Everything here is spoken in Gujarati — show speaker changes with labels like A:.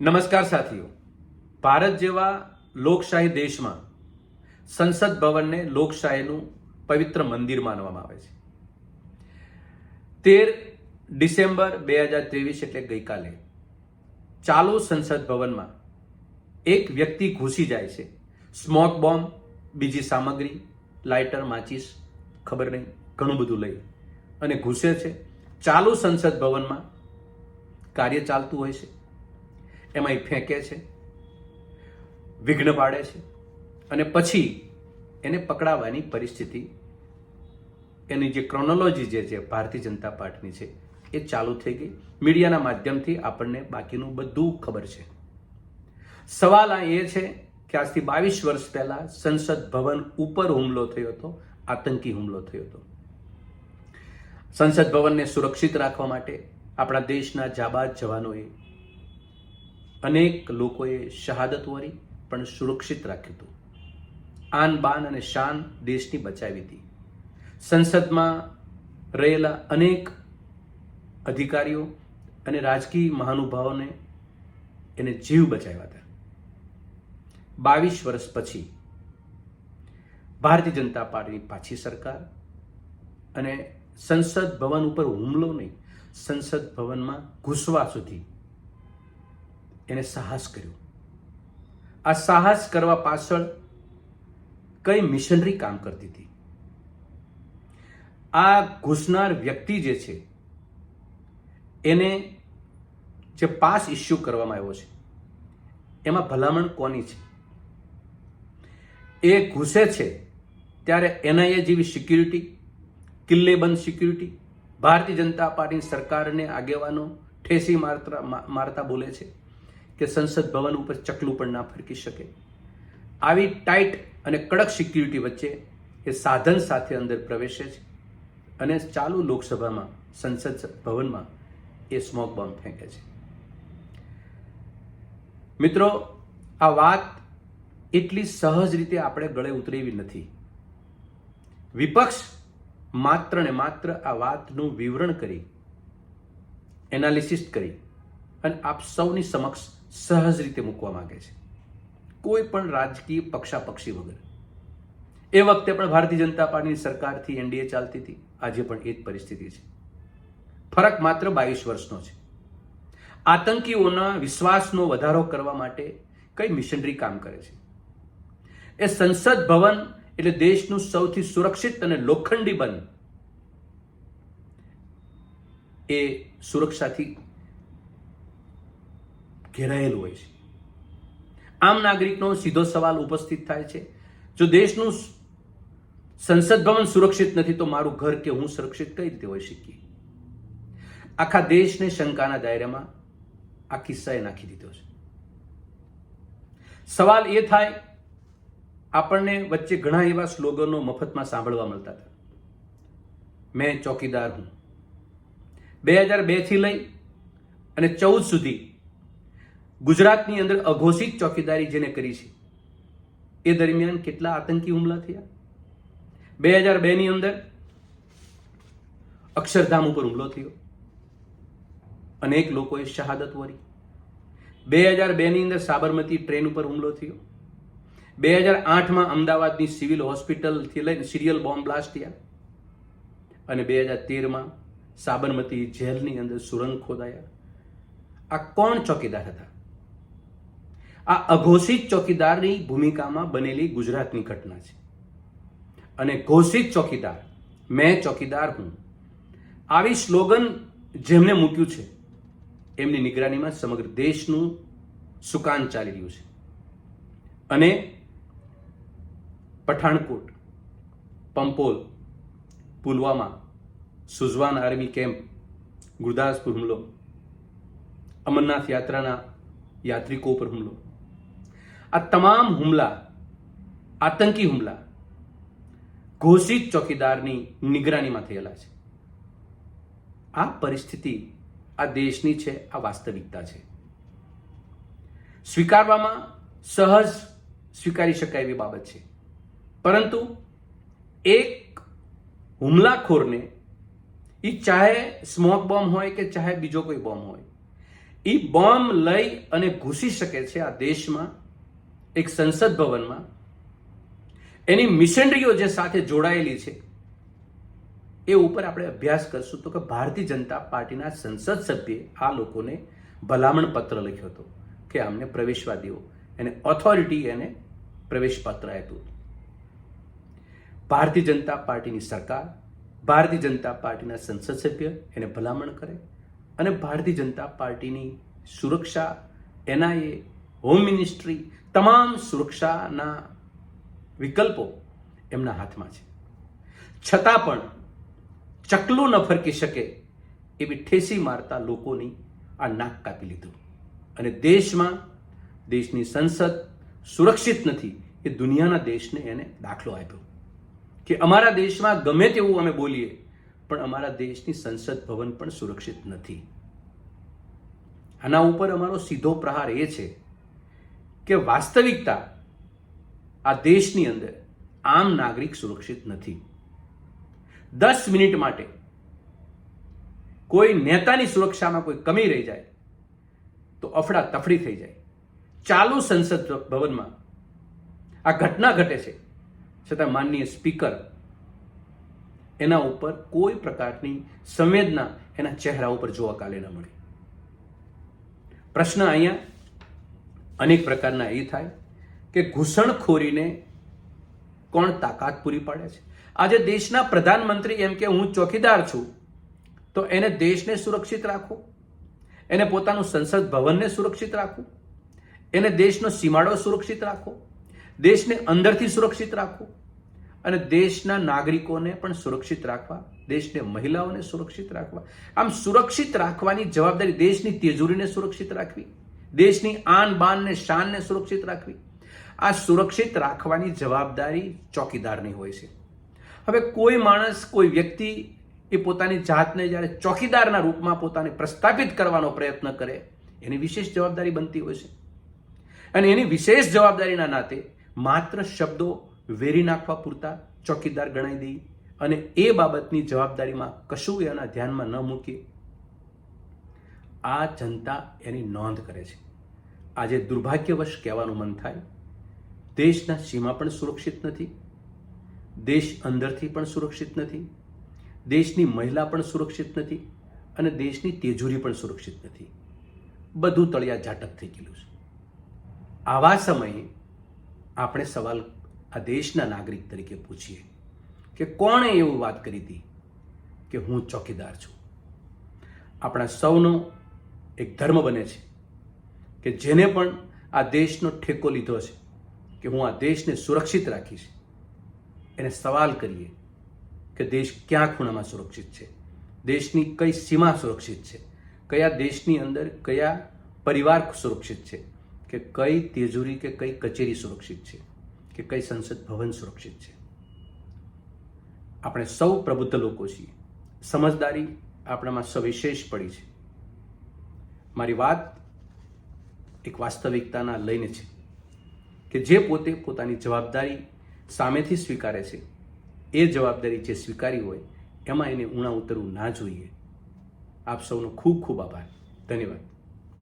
A: નમસ્કાર સાથીઓ. ભારત જેવા લોકશાહી દેશમાં સંસદ ભવનને લોકશાહીનું પવિત્ર મંદિર માનવામાં આવે છે. તેર ડિસેમ્બર બે હજાર ત્રેવીસ એટલે ગઈકાલે ચાલુ સંસદ ભવનમાં એક વ્યક્તિ ઘૂસી જાય છે. સ્મોક બોમ્બ, બીજી સામગ્રી, લાઇટર, માચીસ, ખબર નહીં, ઘણું બધું લઈ અને ઘૂસે છે. ચાલુ સંસદ ભવનમાં કાર્ય ચાલતું હોય છે. એમાં ફેંકે છે, વિઘ્ન પાડે છે અને પછી એને પકડાવવાની પરિસ્થિતિ, એની જે ક્રોનોલોજી જે છે ભારતીય જનતા પાર્ટીની છે, એ ચાલુ થઈ ગઈ. મીડિયાના માધ્યમથી આપણને બાકીનું બધું ખબર છે. સવાલ આ એ છે કે આજથી બાવીસ વર્ષ પહેલા સંસદ ભવન ઉપર હુમલો થયો હતો, આતંકી હુમલો થયો હતો. સંસદ ભવનને સુરક્ષિત રાખવા માટે આપણા દેશના જાબાજ જવાનોએ અનેક લોકોએ શહાદત વરી પણ સુરક્ષિત રાખ્યું હતું. આન બાન અને શાન દેશની બચાવી હતી. સંસદમાં રહેલા અનેક અધિકારીઓ અને રાજકીય મહાનુભાવોને એને જીવ બચાવ્યા હતા. બાવીસ વર્ષ પછી ભારતીય જનતા પાર્ટીની પાછી સરકાર અને સંસદ ભવન ઉપર હુમલો નહીં, સંસદ ભવનમાં ઘૂસવા સુધી એને સાહસ કર્યું. આ સાહસ કરવા પાછળ કઈ મિશનરી કામ કરતી હતી? આ ઘૂસનાર વ્યક્તિ જે છે, એને જે પાસ ઇસ્યુ કરવામાં આવ્યો છે, એમાં ભલામણ કોની છે? એ ઘૂસે છે ત્યારે એનઆઈએ જેવી સિક્યુરિટી કિલ્લેબંધ સિક્યુરિટી ભારતીય જનતા પાર્ટીની સરકારને આગેવાનો ઠેસી મારતા મારતા બોલે છે. કે સંસદ ભવન ઉપર ચકલું પણ ના ફરકી શકે. આવી ટાઈટ અને કડક સિક્યુરિટી વચ્ચે એ સાધન સાથે અંદર પ્રવેશે છે અને ચાલુ લોકસભામાં, સંસદ ભવનમાં એ સ્મોક બોમ્બ ફેંકે છે. મિત્રો, આ વાત એટલી સહજ રીતે આપણે ગળે ઉતરેવી નથી. વિપક્ષ માત્ર ને માત્ર આ વાતનું વિવરણ કરી, એનાલિસિસ કરી અને આપ સૌની સમક્ષ સહજ રીતે મૂકવા માંગે છે. કોઈ પણ રાજકીય પક્ષાપક્ષી વગર. એ વખતે પણ ભારતીય જનતા પાર્ટીની સરકારથી એનડીએ ચાલતી હતી. આજે પણ એ જ પરિસ્થિતિ છે. ફરક માત્ર બાવીસ વર્ષનો છે. આતંકીઓના વિશ્વાસનો વધારો કરવા માટે કઈ મિશનરી કામ કરે છે? એ સંસદ ભવન એટલે દેશનું સૌથી સુરક્ષિત અને લોખંડી બન. એ સુરક્ષાથી ઘેરાયેલું હોય છે. આમ નાગરિકનો સીધો સવાલ ઉપસ્થિત થાય છે. જો દેશનું સંસદ ભવન સુરક્ષિત નથી, તો મારું ઘર કે હું સુરક્ષિત કઈ રીતે હોઈ શકીએ? આખા દેશને શંકાના દાયરામાં આ કિસ્સાએ નાખી દીધો છે. સવાલ એ થાય, આપણને વચ્ચે ઘણા એવા સ્લોગનો મફતમાં સાંભળવા મળતા હતા. મેં ચોકીદાર હું. બે હજાર બેથી લઈ અને ચૌદ સુધી ગુજરાતની અંદર અઘોષિત ચોકીદારી જેને કરી છે, એ દરમિયાન કેટલા આતંકી હુમલા થયા? બે હજાર બે ની અંદર અક્ષરધામ ઉપર હુમલો થયો. અનેક લોકોએ શહાદત વરી. બે હજાર બે ની અંદર સાબરમતી ટ્રેન ઉપર હુમલો થયો. બે હજાર આઠમાં અમદાવાદની સિવિલ હોસ્પિટલથી લઈને સિરિયલ બોમ્બ બ્લાસ્ટ થયા. અને બે હજાર તેરમાં સાબરમતી જેલની અંદર સુરંગ ખોદાયા. આ કોણ ચોકીદાર હતા? આ અઘોષિત ચોકીદારની ભૂમિકામાં બનેલી ગુજરાતની ઘટના છે. અને ઘોષિત ચોકીદાર, મેં ચોકીદાર હું. આવી સ્લોગન જેમને મૂક્યું છે, એમની નિગરાનીમાં સમગ્ર દેશનું સુકાન ચાલી રહ્યું છે. અને પઠાણકોટ, પંપોલ, પુલવામા, સુઝવાન આર્મી કેમ્પ, ગુરદાસપુર હુમલો, અમરનાથ યાત્રાના યાત્રિકો પર હુમલો આ તમામ હુમલા, આતંકી હુમલા ઘોષિત ચોકીદારની નિગરાનીમાં થયેલા છે. આ પરિસ્થિતિ આ દેશની છે, આ વાસ્તવિકતા છે. સ્વીકારવામાં સહજ સ્વીકારી શકાય એવી બાબત છે. પરંતુ એક હુમલાખોરને એ ચાહે સ્મોક બોમ્બ હોય કે ચાહે બીજો કોઈ બોમ્બ હોય એ બોમ્બ લઈ અને ઘૂસી શકે છે આ દેશમાં એક સંસદ ભવનમાં એની મિશનરીઓ જે સાથે જોડાયેલી છે, એ ઉપર આપણે અભ્યાસ કરશું તો કે ભારતીય જનતા પાર્ટીના સંસદ સભ્યે આ લોકોને ભલામણ પત્ર લખ્યો હતો કે આમને પ્રવેશવા દેવો એને ઓથોરિટી એને પ્રવેશ પત્ર આપ્યું. ભારતીય જનતા પાર્ટીની સરકાર, ભારતીય જનતા પાર્ટીના સંસદ સભ્ય એને ભલામણ કરે અને ભારતીય જનતા પાર્ટીની સુરક્ષા, એનઆઈએ હોમ મિનિસ્ટ્રી તમામ સુરક્ષાના વિકલ્પો એમના હાથમાં છે. છતાં પણ ચકલું ન ફરકી શકે એવી ઠેસી મારતા લોકોની આ નાક કાપી લીધું. અને દેશમાં દેશની સંસદ સુરક્ષિત નથી એ દુનિયાના દેશને એને દાખલો આપ્યો. કે અમારા દેશમાં ગમે તેવું અમે બોલીએ, પણ અમારા દેશની સંસદ ભવન પણ સુરક્ષિત નથી. આના ઉપર અમારો સીધો પ્રહાર એ છે કે વાસ્તવિકતા આ દેશની અંદર આમ નાગરિક સુરક્ષિત નથી. દસ મિનિટ માટે કોઈ નેતાની સુરક્ષામાં કોઈ કમી રહી જાય, તો અફડા તફડી થઈ જાય. ચાલુ સંસદ ભવનમાં આ ઘટના ઘટે છે. છતાં માનનીય સ્પીકર એના ઉપર કોઈ પ્રકારની સંવેદના એના ચહેરા ઉપર જોવા કાલે ન મળી. પ્રશ્ન અહીંયા અનેક પ્રકારના એ થાય કે ઘૂસણખોરીને કોણ તાકાત પૂરી પાડે છે. આજે દેશના પ્રધાનમંત્રી એમ કે હું ચોકીદાર છું, તો એને દેશને સુરક્ષિત રાખો એને પોતાનું સંસદ ભવનને સુરક્ષિત રાખવું, એને દેશનો સીમાડો સુરક્ષિત રાખો દેશને અંદરથી સુરક્ષિત રાખો અને દેશના નાગરિકોને પણ સુરક્ષિત રાખવા, દેશને મહિલાઓને સુરક્ષિત રાખવા. આમ સુરક્ષિત રાખવાની જવાબદારી દેશની તેજુરીને સુરક્ષિત રાખવી દેશની આન, બાનને, શાનને સુરક્ષિત રાખવી. આ સુરક્ષિત રાખવાની જવાબદારી ચોકીદારની હોય છે. હવે કોઈ માણસ, કોઈ વ્યક્તિ એ પોતાની જાતને જ્યારે ચોકીદારના રૂપમાં પોતાને પ્રસ્થાપિત કરવાનો પ્રયત્ન કરે, એની વિશેષ જવાબદારી બનતી હોય છે. અને એની વિશેષ જવાબદારીના નાતે માત્ર શબ્દો વેરી નાખવા પૂરતા ચોકીદાર ગણાઈ દઈ અને એ બાબતની જવાબદારીમાં કશું એના ધ્યાનમાં ન મૂકી આ જનતા એની નોંધ કરે છે. આજે દુર્ભાગ્યવશ કહેવાનું મન થાય, દેશના સીમા પણ સુરક્ષિત નથી, દેશ અંદરથી પણ સુરક્ષિત નથી, દેશની મહિલા પણ સુરક્ષિત નથી અને દેશની તેજુરી પણ સુરક્ષિત નથી. બધું તળિયા ઝાટક થઈ ગયેલું છે. આવા સમયે આપણે સવાલ આ દેશના નાગરિક તરીકે પૂછીએ કે કોણે એવું વાત કરી હતી કે હું ચોકીદાર છું? આપણા સૌનો એક ધર્મ બને છે કે જેને પણ આ દેશનો ઠેકો લીધો છે, કે હું આ દેશને સુરક્ષિત રાખીશ, એને સવાલ કરીએ કે દેશ ક્યાં ખૂણામાં સુરક્ષિત છે? દેશની કઈ સીમા સુરક્ષિત છે? કયા દેશની અંદર કયા પરિવાર સુરક્ષિત છે? કે કઈ તેજુરી કે કઈ કચેરી સુરક્ષિત છે? કે કઈ સંસદ ભવન સુરક્ષિત છે? આપણે સૌ પ્રબુદ્ધ લોકો છીએ. સમજદારી આપણામાં સવિશેષ પડી છે. મારી વાત એક વાસ્તવિકતાના લઈને છે કે જે પોતે પોતાની જવાબદારી સામેથી સ્વીકારે છે, એ જવાબદારી જે સ્વીકારી હોય, એમાં એને ઉણા ઉતરવું ના જોઈએ. આપ સૌનો ખૂબ ખૂબ આભાર. ધન્યવાદ.